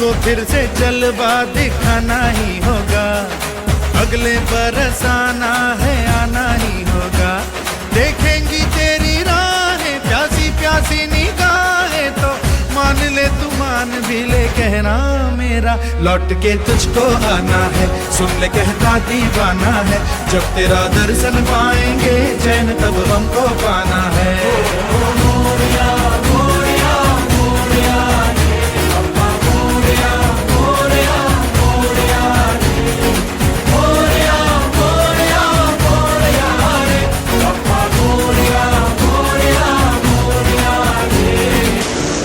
जलवा दिखाना ही होगा। अगले बरस आना है, आना ही होगा। देखेंगी तेरी राहें, प्यासी प्यासी निगाहें तो। मान ले तू मान भी ले, कहना मेरा, लौट के तुझको आना है। सुन ले कहता दीवाना है, जब तेरा दर्शन पाएँगे चैन तब हमको पाना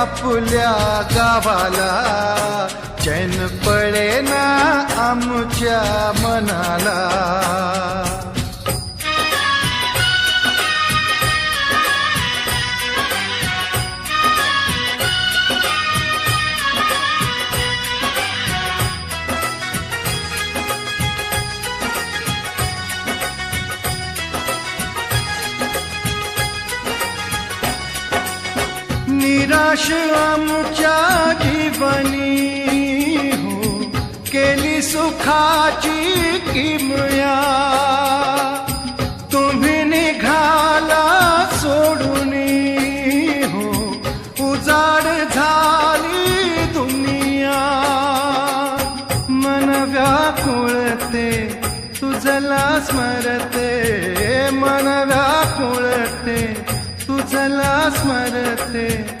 आपल्या गावाला. चैन पडे ना आमच्या मनाला. निराश आमच्या जीवनी हो केली सुखाची किमया. तुम्ही निघाला सोडून हो उजाड झाली दुनिया. मन व्याकुळते तुझला स्मरते. मन व्याकुळते तुझला स्मरते.